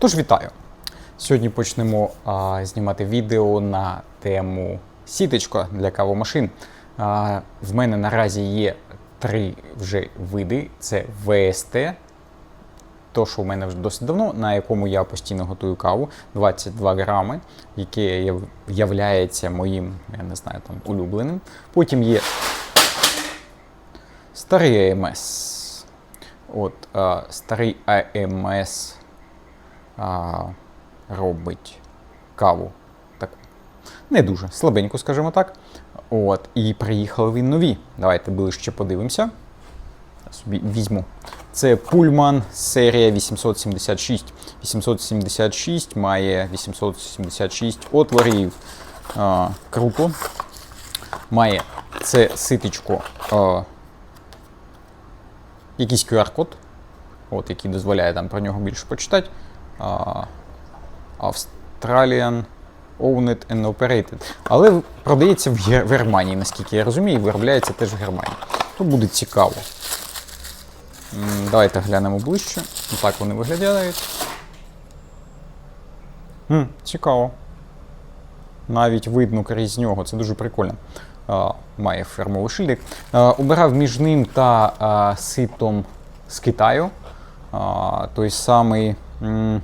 Тож вітаю! Сьогодні почнемо а, знімати відео на тему сіточка для кавомашин. А, в мене наразі є три вже види: це ВСТ, то, що в мене вже досить давно, на якому я постійно готую каву, 22 грами, яке являється моїм, я не знаю, там улюбленим. Потім є старий АМС. От, а, старий АМС а, робить каву таку. Не дуже слабеньку, скажімо так. От, і приїхали він нові. Давайте ближче подивимося. Я собі візьму. Це Pullman серія 876. 876 має 876 отворів. А, круто. Має це ситечко. А, якийсь QR-код, от, який дозволяє там про нього більше почитати. А, Australian Owned and Operated. Але продається в, Ге- в Германії, наскільки я розумію, і виробляється теж в Германії. То буде цікаво. Давайте глянемо ближче. Так вони виглядають. Цікаво. Навіть видно крізь нього, це дуже прикольно. А, має фермовий шильдик. А, обирав між ним та а, ситом з Китаю. А, той самий м,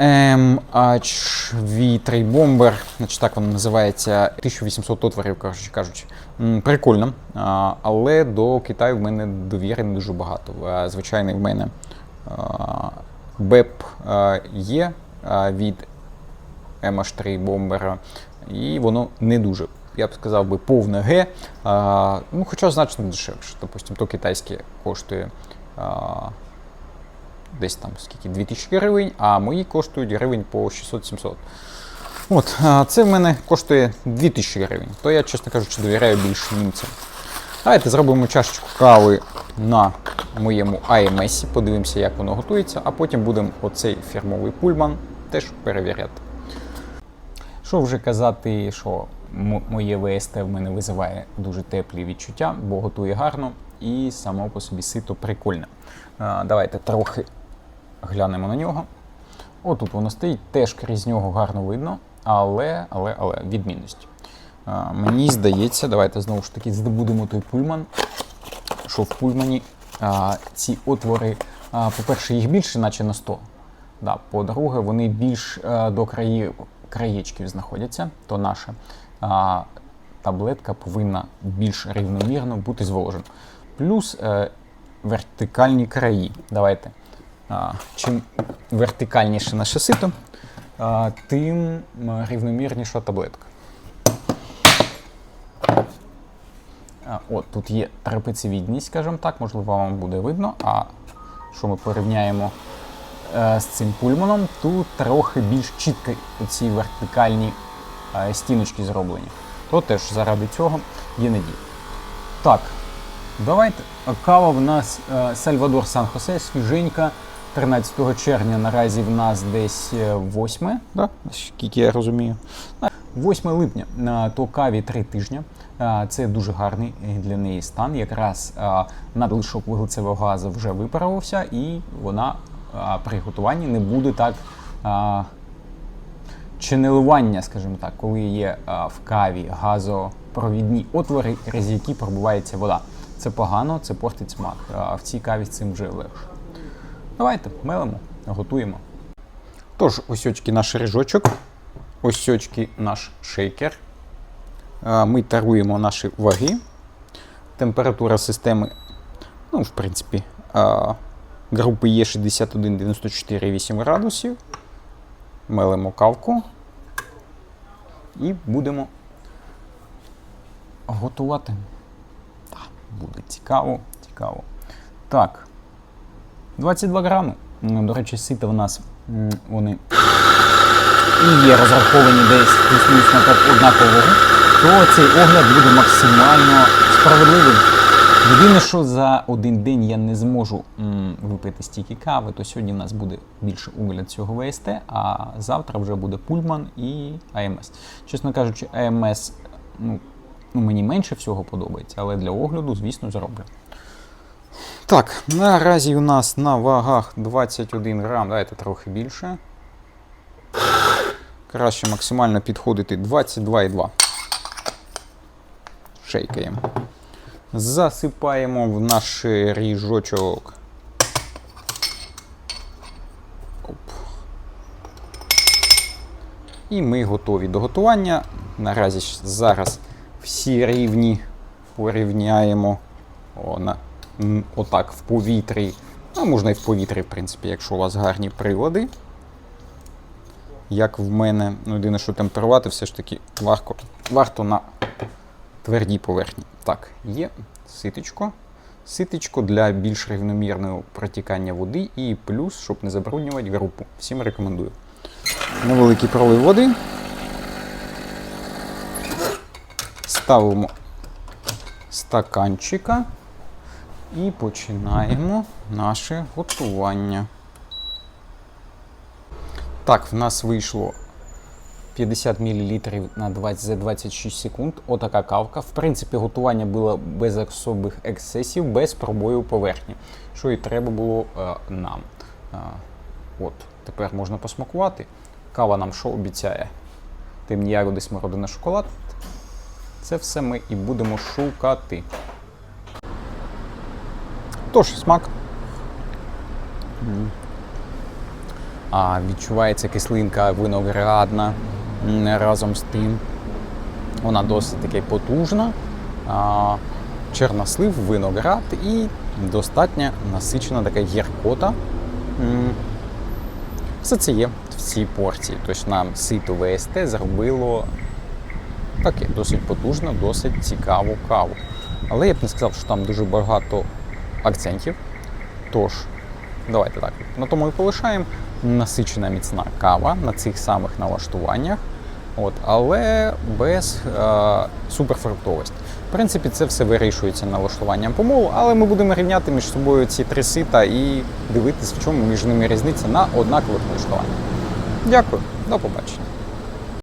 MHV Trade Bomber, значить так воно називається 1800 отворів, коротше кажучи. Прикольно. Але до Китаю в мене довіри не дуже багато. Звичайний в мене БЕП є від MH3 бомбера, і воно не дуже. Я б сказав би повне Г, ну, хоча значно дешевше. Допустим, то китайське коштує десь там скільки 2000 гривень, а мої коштують гривень по 600-700. От, це в мене коштує 2000 гривень, то я, чесно кажучи, довіряю більше німцям. Давайте зробимо чашечку кави на моєму АМС, подивимося, як воно готується, а потім будемо оцей фірмовий пульман теж перевіряти. Що вже казати, що моє ВСТ в мене визиває дуже теплі відчуття, бо готує гарно і само по собі сито прикольне. Давайте трохи глянемо на нього. Отут воно стоїть, теж крізь нього гарно видно, але, але, але відмінності. Мені здається, давайте знову ж таки здобудемо той пульман, що в пульмані а, ці отвори, а, по-перше, їх більше, наче на 100. Да, по-друге, вони більш а, до краї, краєчків знаходяться, то наша а, таблетка повинна більш рівномірно бути зволожена. Плюс е, вертикальні краї. Давайте. Чим вертикальніше наше сито, тим рівномірніша таблетка. От тут є трапецевідність, скажімо так, можливо, вам буде видно. А що ми порівняємо е, з цим пульманом, тут трохи більш чітко ці вертикальні стіночки зроблені. То теж заради цього є надія. Так, давайте. Кава в нас е, Сальвадор Сан Хосе, свіженька. 13 червня наразі в нас десь 8, да? скільки я розумію. 8 липня то каві 3 тижні. Це дуже гарний для неї стан. Якраз надлишок вуглецевого газу вже випаровувався, і вона при готуванні не буде так а, ченелування, скажімо так, коли є в каві газопровідні отвори, через які пробувається вода. Це погано, це портить смак. А в цій каві з цим вже легше. Давайте мелимо, готуємо. Тож, ось очки наш ріжочок, ось очки наш шейкер. Ми таруємо наші ваги. Температура системи, ну, в принципі, групи є 61 94,8 градусів. Мелимо кавку і будемо готувати. Так, буде цікаво, цікаво. Так. 22 грами. До речі, сита в нас вони і є розраховані десь плюс-мінус на однакового, то цей огляд буде максимально справедливим. Єдине, що за один день я не зможу м, випити стільки кави, то сьогодні в нас буде більше огляд цього ВСТ, а завтра вже буде Пульман і АМС. Чесно кажучи, АМС ну, ну, мені менше всього подобається, але для огляду, звісно, зроблю. Так, наразі у нас на вагах 21 грам, давайте трохи більше. Краще максимально підходити 22,2. Шейкаємо. Засипаємо в наш ріжочок. Оп. І ми готові до готування. Наразі зараз всі рівні порівняємо. О, на, отак в повітрі. А можна і в повітрі, в принципі, якщо у вас гарні прилади. Як в мене, ну єдине, що темперувати, все ж таки варто, варто на твердій поверхні. Так, є ситечко. Ситечко для більш рівномірного протікання води і плюс, щоб не забруднювати групу. Всім рекомендую. Невеликий пролив води. Ставимо стаканчика і починаємо наше готування. Так, в нас вийшло 50 мл на 20 за 26 секунд. Отака кавка. В принципі, готування було без особих ексцесів, без пробою поверхні, що і треба було е, нам. Е, от, тепер можна посмакувати. Кава нам що обіцяє? Темні ягоди, смородина, шоколад. Це все ми і будемо шукати. Тож, смак. А, відчувається кислинка виноградна разом з тим. Вона досить таки потужна. А, чернослив, виноград і достатньо насичена така гіркота. Все це є в цій порції. Тобто нам сито ВСТ зробило таке досить потужно, досить цікаву каву. Але я б не сказав, що там дуже багато акцентів. Тож, давайте так. На тому і полишаємо. Насичена міцна кава на цих самих налаштуваннях, от, але без е, суперфруктовості. В принципі, це все вирішується налаштуванням помолу, але ми будемо рівняти між собою ці три сита і дивитися, в чому між ними різниця на однакових налаштуваннях. Дякую, до побачення.